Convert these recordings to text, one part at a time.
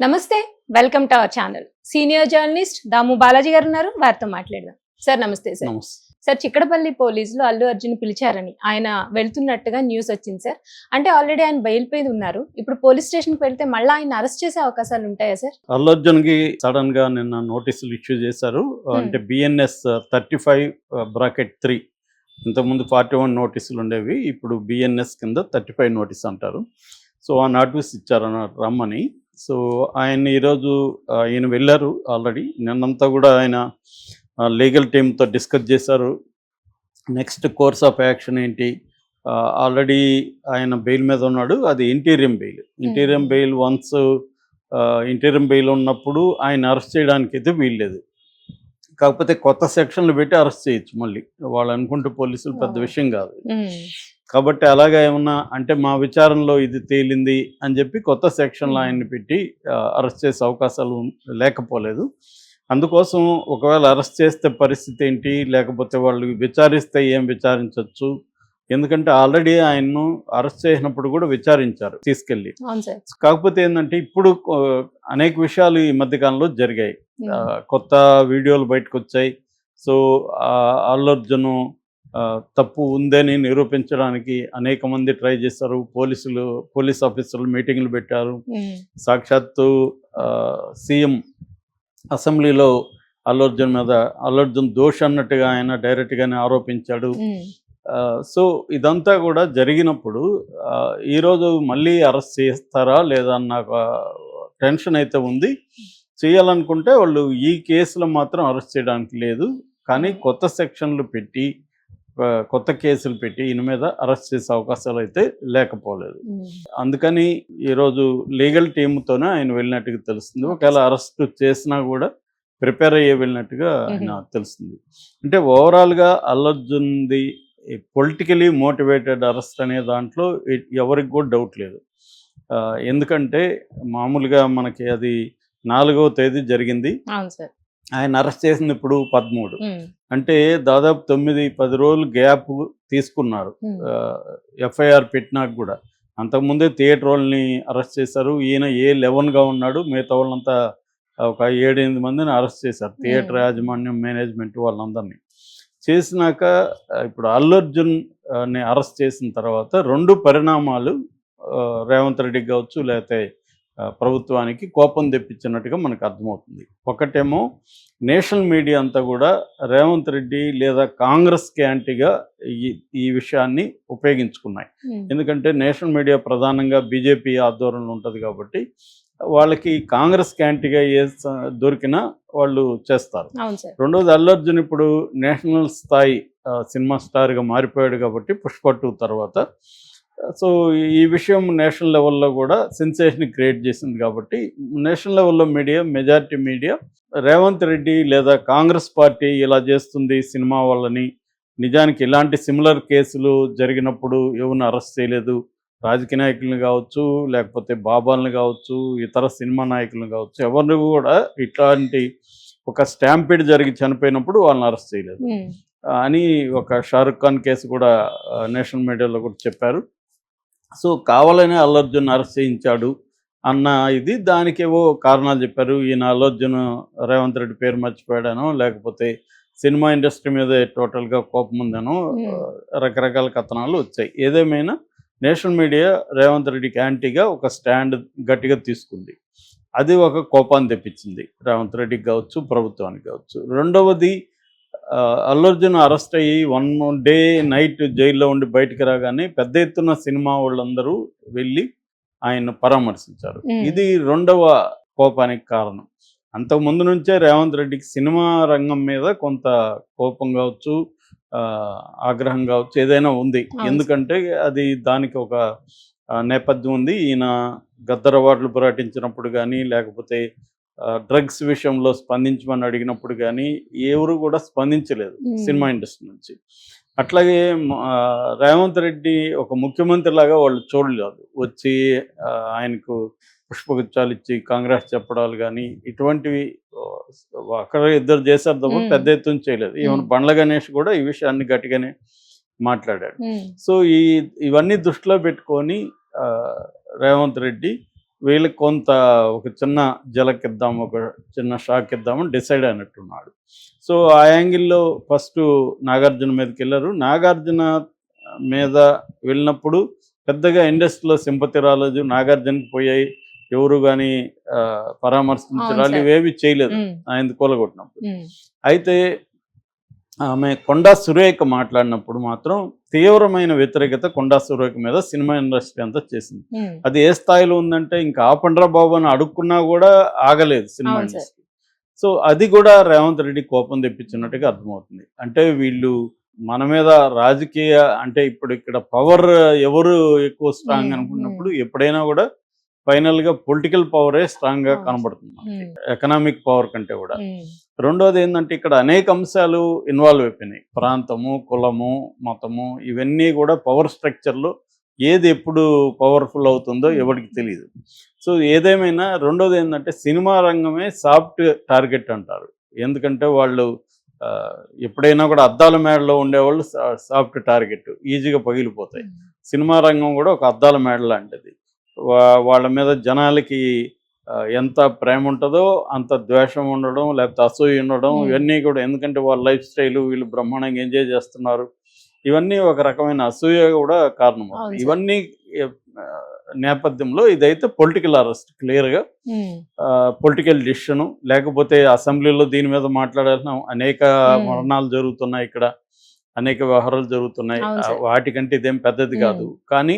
నమస్తే welcome to our channel. Senior journalist Damu Balaji garu ఉన్నారు వారితో మాట్లాడదాం. సార్ నమస్తే సార్. సార్ చిక్కడపల్లి పోలీసులు అల్లు అర్జున్ పిలిచారని ఆయన వెళ్తున్నట్టుగా న్యూస్ వచ్చింది సార్. అంటే ఆల్రెడీ ఆయన బయలు మీద ఉన్నారు. ఇప్పుడు పోలీస్ స్టేషన్కి వెళ్తే మళ్ళీ ఆయన అరెస్ట్ చేసే అవకాశాలు ఉంటాయా సార్? అల్లు అర్జున్కి సడన్గా నిన్న నోటీసులు ఇష్యూ చేశారు. అంటే BNS thirty five bracket three. ఇంతకుముందు ఫార్టీ వన్ నోటీసులు ఉండేవి. ఇప్పుడు బిఎన్ఎస్ కింద థర్టీ ఫైవ్ నోటీస్ అంటారు. సో ఆ నోటీస్ ఇచ్చారు రమ్మని. సో ఆయన ఈరోజు ఆ, ఈయన వెళ్ళారు ఆల్రెడీ. నిన్నంతా కూడా ఆయన లీగల్ టీమ్తో డిస్కస్ చేశారు. నెక్స్ట్ కోర్స్ ఆఫ్ యాక్షన్ ఏంటి? ఆల్రెడీ ఆయన బెయిల్ మీద ఉన్నాడు. అది interim bail. Interim bail once interim bail ఉన్నప్పుడు ఆయన అరెస్ట్ చేయడానికి అయితే వీల్లేదు. కాకపోతే కొత్త సెక్షన్లు పెట్టి అరెస్ట్ చేయొచ్చు మళ్ళీ. వాళ్ళు అనుకుంటే పోలీసులు పెద్ద. విషయం కాదు. కాబట్టి అలాగా ఏమన్నా అంటే మా విచారణలో ఇది తేలింది అని చెప్పి కొత్త సెక్షన్లో. ఆయన్ని పెట్టి అరెస్ట్ చేసే అవకాశాలు లేకపోలేదు. అందుకోసం ఒకవేళ అరెస్ట్ చేస్తే పరిస్థితి ఏంటి? లేకపోతే వాళ్ళు విచారిస్తే ఏం విచారించవచ్చు ఎందుకంటే ఆల్రెడీ ఆయన్ను అరెస్ట్ చేసినప్పుడు కూడా విచారించారు తీసుకెళ్ళి. కాకపోతే ఏంటంటే ఇప్పుడు అనేక విషయాలు ఈ మధ్యకాలంలో జరిగాయి. కొత్త వీడియోలు బయటకు వచ్చాయి సో అల్లు అర్జున్ తప్పు ఉందని నిరూపించడానికి అనేక మంది ట్రై చేశారు. పోలీసులు పోలీస్ ఆఫీసర్లు మీటింగ్లు పెట్టారు. సాక్షాత్తు సీఎం అసెంబ్లీలో అల్లు అర్జున్ మీద అల్లు అర్జున్ దోష అన్నట్టుగా ఆయన డైరెక్ట్గానే ఆరోపించాడు. సో ఇదంతా కూడా జరిగినప్పుడు ఈరోజు మళ్ళీ అరెస్ట్ చేస్తారా లేదా అన్న ఒక టెన్షన్ అయితే ఉంది. చేయాలనుకుంటే వాళ్ళు ఈ కేసులో మాత్రం అరెస్ట్ చేయడానికి లేదు. కానీ కొత్త సెక్షన్లు పెట్టి కొత్త కేసులు పెట్టి ఈయన మీద అరెస్ట్ చేసే అవకాశాలు అయితే లేకపోలేదు. అందుకని ఈరోజు లీగల్ టీమ్తోనే ఆయన వెళ్ళినట్టుగా తెలుస్తుంది. ఒకవేళ అరెస్ట్ చేసినా కూడా ప్రిపేర్ అయ్యే వెళ్ళినట్టుగా ఆయన తెలుస్తుంది. అంటే ఓవరాల్గా అల్లర్జున్ది పొలిటికలీ మోటివేటెడ్ అరెస్ట్ అనే దాంట్లో ఎవరికి కూడా డౌట్ లేదు. ఎందుకంటే మామూలుగా మనకి అది నాలుగవ తేదీ జరిగింది. ఆయన అరెస్ట్ చేసింది ఇప్పుడు పదమూడు అంటే దాదాపు తొమ్మిది పది రోజులు గ్యాప్ తీసుకున్నారు. ఎఫ్ఐఆర్ పెట్టినాక కూడా. అంతకుముందే థియేటర్ వాళ్ళని అరెస్ట్ చేశారు. ఈయన ఏ లెవెన్గా ఉన్నాడు మిగతా వాళ్ళంతా ఒక ఏడెనిమిది మందిని అరెస్ట్ చేశారు. థియేటర్. యాజమాన్యం మేనేజ్మెంట్ వాళ్ళందరినీ. చేసినాక ఇప్పుడు అల్లు అర్జున్ ఆ, ని అరెస్ట్ చేసిన తర్వాత రెండు పరిణామాలు రేవంత్ రెడ్డికి కావచ్చు లేకపోతే ప్రభుత్వానికి కోపం తెప్పించినట్టుగా మనకు అర్థమవుతుంది. ఒకటేమో నేషనల్ మీడియా అంతా కూడా రేవంత్ రెడ్డి లేదా కాంగ్రెస్కి యాంటీగా ఈ ఈ విషయాన్ని ఉపయోగించుకున్నాయి. ఎందుకంటే నేషనల్ మీడియా ప్రధానంగా బీజేపీ ఆధ్వర్యంలో ఉంటుంది కాబట్టి వాళ్ళకి కాంగ్రెస్ యాంటీగా ఏ దొరికినా వాళ్ళు చేస్తారు. రెండోది అల్లు అర్జున్ ఇప్పుడు నేషనల్ స్థాయి సినిమా స్టార్గా మారిపోయాడు కాబట్టి పుష్ప టూ తర్వాత సో ఈ విషయం నేషనల్ లెవెల్లో కూడా సెన్సేషన్ క్రియేట్ చేసింది కాబట్టి నేషనల్ లెవెల్లో media majority media Revanth Reddy లేదా కాంగ్రెస్ పార్టీ ఇలా చేస్తుంది సినిమా వాళ్ళని నిజానికి ఇలాంటి సిమిలర్ కేసులు జరిగినప్పుడు ఎవరిని అరెస్ట్ చేయలేదు? రాజకీయ నాయకులను కావచ్చు లేకపోతే బాబాలను కావచ్చు ఇతర సినిమా నాయకులను కావచ్చు ఎవరిని కూడా ఇట్లాంటి ఒక స్టాంపిడ్ జరిగి చనిపోయినప్పుడు వాళ్ళని అరెస్ట్ చేయలేదు. అని ఒక షారుఖ్ ఖాన్ కేసు కూడా నేషనల్ మీడియాలో కూడా చెప్పారు. సో కావాలనే అల్లు అర్జున్ అరెస్ట్ చేయించాడు అన్న ఇది దానికేవో కారణాలు చెప్పారు. ఈయన అల్లు అర్జున్ రేవంత్ రెడ్డి పేరు మర్చిపోయాడనో లేకపోతే సినిమా ఇండస్ట్రీ మీద టోటల్గా కోపం ఉందనో Hmm. రకరకాల కథనాలు వచ్చాయి. ఏదేమైనా నేషనల్ మీడియా రేవంత్ రెడ్డికి యాంటీగా ఒక స్టాండ్ గట్టిగా తీసుకుంది. అది ఒక కోపాన్ని తెప్పించింది. రేవంత్ రెడ్డికి కావచ్చు ప్రభుత్వానికి కావచ్చు. రెండవది ఆ, అల్లు అర్జున్ అరెస్ట్ అయ్యి వన్ డే నైట్ జైల్లో ఉండి బయటికి రాగానే పెద్ద ఎత్తున సినిమా వాళ్ళందరూ వెళ్ళి ఆయన పరామర్శించారు. ఇది రెండవ కోపానికి కారణం అంతకు ముందు నుంచే రేవంత్ రెడ్డికి సినిమా రంగం మీద కొంత కోపం కావచ్చు ఆగ్రహం కావచ్చు ఏదైనా ఉంది. ఎందుకంటే అది దానికి ఒక నేపథ్యం ఉంది ఈయన గద్దర్ అవార్డులు ప్రకటించినప్పుడు కానీ లేకపోతే డ్రగ్స్ విషయంలో స్పందించమని అడిగినప్పుడు కానీ ఎవరు కూడా స్పందించలేదు. సినిమా ఇండస్ట్రీ నుంచి అట్లాగే రేవంత్ రెడ్డి ఒక ముఖ్యమంత్రి లాగా వాళ్ళు చూడలేదు వచ్చి ఆయనకు పుష్పగుచ్చాలు ఇచ్చి కాంగ్రెస్ చెప్పడాలు కానీ ఇటువంటివి అక్కడ ఇద్దరు చేశారు తప్ప. పెద్ద ఎత్తున చేయలేదు ఈవెన్. బండ్ల గణేష్ కూడా ఈ విషయాన్ని గట్టిగానే మాట్లాడాడు సో ఈ ఇవన్నీ దృష్టిలో పెట్టుకొని రేవంత్ రెడ్డి వీళ్ళకి కొంత ఒక చిన్న జలకిద్దాం ఒక చిన్న షాక్ ఇద్దామని డిసైడ్ అయినట్టున్నాడు. సో ఆ యాంగిల్లో ఫస్ట్ నాగార్జున మీదకి వెళ్ళారు. నాగార్జున మీద వెళ్ళినప్పుడు పెద్దగా ఇండస్ట్రీలో సింపతి రాలేదు నాగార్జునకి పోయాయి. ఎవరు కానీ పరామర్శించడాలు సార్. ఇవేవి చేయలేదు. ఆయన కూలగొట్టినప్పుడు. అయితే ఆమె కొండా సురేఖ మాట్లాడినప్పుడు మాత్రం తీవ్రమైన వ్యతిరేకత కొండా సురేఖ మీద సినిమా ఇండస్ట్రీ అంతా చేసింది. అది ఏ స్థాయిలో ఉందంటే ఇంకా ఆపండ్రా బాబు అని అడుక్కున్నా కూడా ఆగలేదు సినిమా. ఇండస్ట్రీ. సో అది కూడా రేవంత్ రెడ్డి కోపం తెప్పించినట్టుగా అర్థమవుతుంది. అంటే వీళ్ళు మన మీద రాజకీయ అంటే ఇప్పుడు ఇక్కడ పవర్ ఎవరు ఎక్కువ స్ట్రాంగ్ అనుకున్నప్పుడు ఎప్పుడైనా కూడా ఫైనల్గా పొలిటికల్ పవరే స్ట్రాంగ్గా. కనబడుతుంది ఎకనామిక్ పవర్ కంటే కూడా. రెండోది ఏంటంటే ఇక్కడ అనేక అంశాలు ఇన్వాల్వ్ అయిపోయినాయి. ప్రాంతము కులము మతము ఇవన్నీ కూడా పవర్ స్ట్రక్చర్లో ఏది ఎప్పుడు పవర్ఫుల్ అవుతుందో ఎవరికి తెలియదు సో ఏదేమైనా రెండోది ఏంటంటే సినిమా రంగమే సాఫ్ట్ టార్గెట్ అంటారు. ఎందుకంటే వాళ్ళు ఎప్పుడైనా కూడా అద్దాల మేడలో ఉండేవాళ్ళు సాఫ్ట్ టార్గెట్ ఈజీగా పగిలిపోతాయి. సినిమా రంగం కూడా ఒక అద్దాల మేడ లాంటిది. వాళ్ళ మీద జనాలకి ఎంత ప్రేమ ఉంటుందో అంత ద్వేషం ఉండడం లేకపోతే అసూయ ఉండడం. ఇవన్నీ కూడా ఎందుకంటే వాళ్ళ లైఫ్ స్టైల్ వీళ్ళు బ్రహ్మాండంగా ఎంజాయ్ చేస్తున్నారు ఇవన్నీ ఒక రకమైన అసూయ కూడా కారణం. ఇవన్నీ నేపథ్యంలో ఇదైతే పొలిటికల్ అరెస్ట్ క్లియర్గా పొలిటికల్ డిసిషన్ లేకపోతే అసెంబ్లీలో దీని మీద మాట్లాడాల్సిన అనేక. మరణాలు జరుగుతున్నాయి ఇక్కడ అనేక వ్యవహారాలు జరుగుతున్నాయి. వాటికంటే ఇదేం పెద్దది. కాదు కానీ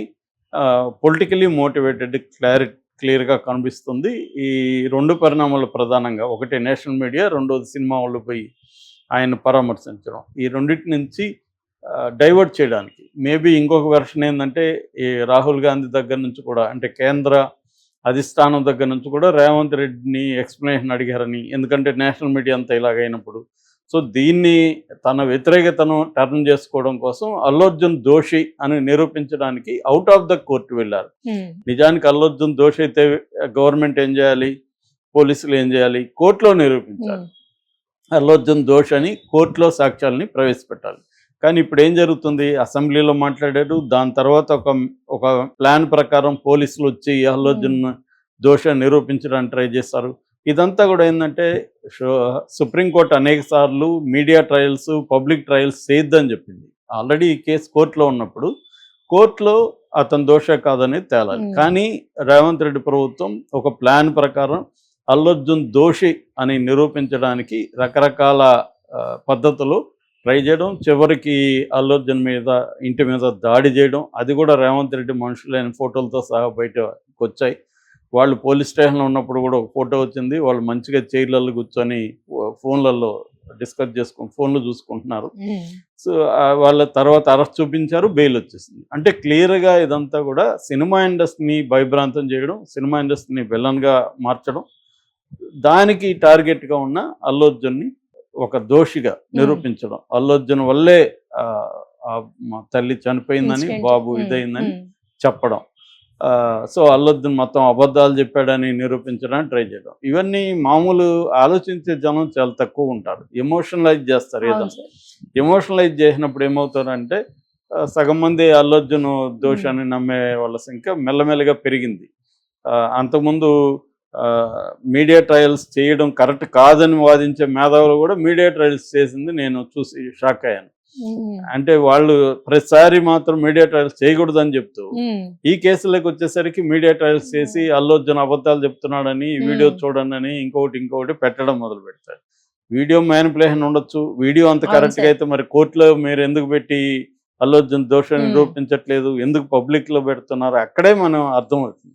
పొలిటికలీ మోటివేటెడ్ క్లారి క్లియర్గా కనిపిస్తుంది. ఈ రెండు పరిణామాలు ప్రధానంగా ఒకటి నేషనల్ మీడియా రెండోది సినిమా వాళ్ళు పోయి ఆయన పరామర్శించడం. ఈ రెండింటి నుంచి డైవర్ట్ చేయడానికి. మేబీ ఇంకొక వెర్షన్ ఏంటంటే ఈ రాహుల్ గాంధీ దగ్గర నుంచి కూడా అంటే కేంద్ర అధిష్టానం దగ్గర నుంచి కూడా రేవంత్ రెడ్డిని ఎక్స్ప్లెనేషన్ అడిగారని. ఎందుకంటే నేషనల్ మీడియా అంతా ఇలాగైనప్పుడు సో దీన్ని తన వ్యతిరేకతను టర్న్ చేసుకోవడం కోసం అర్జున్ దోషి అని నిరూపించడానికి అవుట్ ఆఫ్ ద కోర్టు వెళ్ళారు. ఉమ్, నిజానికి అర్జున్ దోషి అయితే గవర్నమెంట్ ఏం చేయాలి? పోలీసులు ఏం చేయాలి? కోర్టులో నిరూపించాలి. ఉమ్, అల్లు అర్జున్ దోష్ అని కోర్టులో సాక్ష్యాలని ప్రవేశపెట్టాలి. కానీ ఇప్పుడు ఏం జరుగుతుంది? అసెంబ్లీలో మాట్లాడారు. దాని తర్వాత ఒక ఒక ప్లాన్ ప్రకారం పోలీసులు వచ్చి అల్లు అర్జున్ దోష నిరూపించడానికి ట్రై చేస్తారు. ఇదంతా కూడా ఏంటంటే సుప్రీంకోర్టు అనేక సార్లు మీడియా ట్రయల్స్ పబ్లిక్ ట్రయల్స్ చేయొద్దని చెప్పింది. ఆల్రెడీ ఈ కేసు కోర్టులో ఉన్నప్పుడు కోర్టులో అతను దోష కాదని తేలాలి. కానీ రేవంత్ రెడ్డి ప్రభుత్వం ఒక ప్లాన్ ప్రకారం అల్లు అర్జున్ దోషి అని నిరూపించడానికి రకరకాల పద్ధతులు ట్రై చేయడం చివరికి అల్లు అర్జున్ మీద ఇంటి మీద దాడి చేయడం అది కూడా రేవంత్ రెడ్డి మనుషులైన ఫోటోలతో సహా బయటకు వచ్చాయి. వాళ్ళు పోలీస్ స్టేషన్లో ఉన్నప్పుడు కూడా ఒక ఫోటో వచ్చింది. వాళ్ళు మంచిగా చైర్లలో కూర్చొని ఫోన్లలో డిస్కస్ చేసుకుని ఫోన్లు చూసుకుంటున్నారు. సో వాళ్ళ తర్వాత అరెస్ట్ చూపించారు బెయిల్ వచ్చేసింది. అంటే క్లియర్గా ఇదంతా కూడా సినిమా ఇండస్ట్రీని భయభ్రాంతం చేయడం సినిమా ఇండస్ట్రీని విలన్గా మార్చడం దానికి టార్గెట్గా ఉన్న అల్లు అర్జున్ని ఒక దోషిగా నిరూపించడం. అల్లు అర్జున్ వల్లే తల్లి చనిపోయిందని. బాబు ఇదైందని చెప్పడం. సో అల్లొద్దుని మొత్తం అబద్ధాలు చెప్పాడని నిరూపించడానికి ట్రై చేయడం. ఇవన్నీ మామూలు ఆలోచించే జనం చాలా తక్కువ ఉంటారు. ఎమోషనలైజ్ చేస్తారు ఏదో. అవును సార్. ఎమోషనలైజ్ చేసినప్పుడు ఏమవుతారంటే సగం మంది అల్లర్జున్ దోషాన్ని నమ్మే వాళ్ళ సంఖ్య మెల్లమెల్లగా పెరిగింది. అంతకుముందు మీడియా ట్రయల్స్ చేయడం కరెక్ట్ కాదని వాదించే మేధావులు కూడా మీడియా ట్రయల్స్ చేసింది నేను చూసి షాక్ అయ్యాను. అంటే వాళ్ళు ప్రతిసారి మాత్రం మీడియా ట్రయల్స్ చేయకూడదని చెప్తూ ఉమ్, ఈ కేసులకు వచ్చేసరికి మీడియా ట్రయల్స్ చేసి అల్లు అర్జున్ అబద్ధాలు చెప్తున్నాడని వీడియో. చూడండి అని ఇంకొకటి ఇంకొకటి పెట్టడం మొదలు పెడతారు వీడియో మ్యానిపులేషన్ ఉండొచ్చు వీడియో అంత కరెక్ట్గా. అయితే మరి కోర్టులో మీరు ఎందుకు పెట్టి అల్లు అర్జున్ దోషాన్ని. నిరూపించట్లేదు ఎందుకు పబ్లిక్లో పెడుతున్నారు అక్కడే మనం అర్థమవుతుంది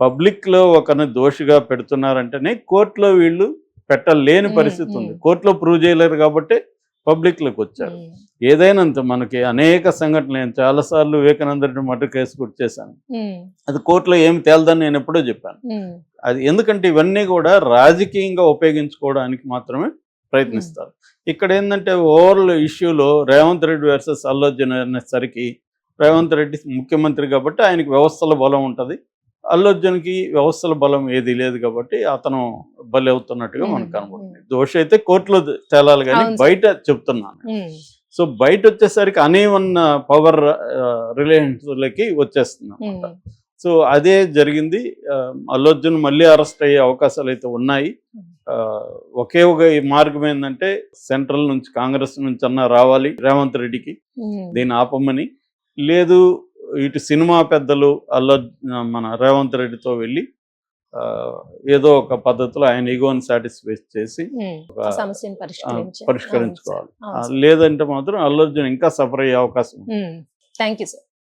పబ్లిక్లో ఒకరిని దోషిగా పెడుతున్నారంటేనే కోర్టులో వీళ్ళు పెట్టలేని పరిస్థితి ఉంది. కోర్టులో ప్రూవ్ చేయలేరు కాబట్టి పబ్లిక్లోకి వచ్చారు ఉమ్, ఏదైనా అంతే మనకి అనేక సంఘటనలు నేను చాలాసార్లు వివేకానంద రెడ్డి మర్డర్ కేసు గుర్తు చేశాను. అది కోర్టులో ఏమి తేలదని నేను ఎప్పుడో చెప్పాను. అది ఎందుకంటే ఇవన్నీ కూడా రాజకీయంగా ఉపయోగించుకోవడానికి మాత్రమే ప్రయత్నిస్తారు. ఇక్కడ ఏంటంటే ఓవరాల్ ఇష్యూలో రేవంత్ రెడ్డి వర్సెస్ అల్లు అర్జున్ అనేసరికి రేవంత్ రెడ్డి ముఖ్యమంత్రి కాబట్టి ఆయనకి వ్యవస్థల బలం ఉంటుంది. అర్జున్కి వ్యవస్థల బలం ఏది లేదు కాబట్టి అతను బలి అవుతున్నట్టుగా మనకు. కనబడుతుంది. దోష అయితే కోర్టులో తేలాలి కానీ. బయట చెప్తున్నాను. సో బయట వచ్చేసరికి అనేవన్ పవర్ రిలేషన్స్లకి వచ్చేస్తుంది అనమాట సో అదే జరిగింది. అర్జున్ మళ్ళీ అరెస్ట్ అయ్యే అవకాశాలు అయితే ఉన్నాయి. ఒకే ఒక మార్గం ఏంటంటే సెంట్రల్ నుంచి కాంగ్రెస్ నుంచి అన్నా రావాలి రేవంత్ రెడ్డికి. దీన్ని ఆపమని. లేదు ఇటు సినిమా పెద్దలు అల్ల మన రేవంత్ రెడ్డితో వెళ్ళి ఏదో ఒక పద్ధతిలో ఆయన ఈగోని సాటిస్ఫై చేసి పరిష్కరించుకోవాలి. లేదంటే మాత్రం అల్లు అర్జున్ ఇంకా సఫర్ అయ్యే అవకాశం. Thank you sir.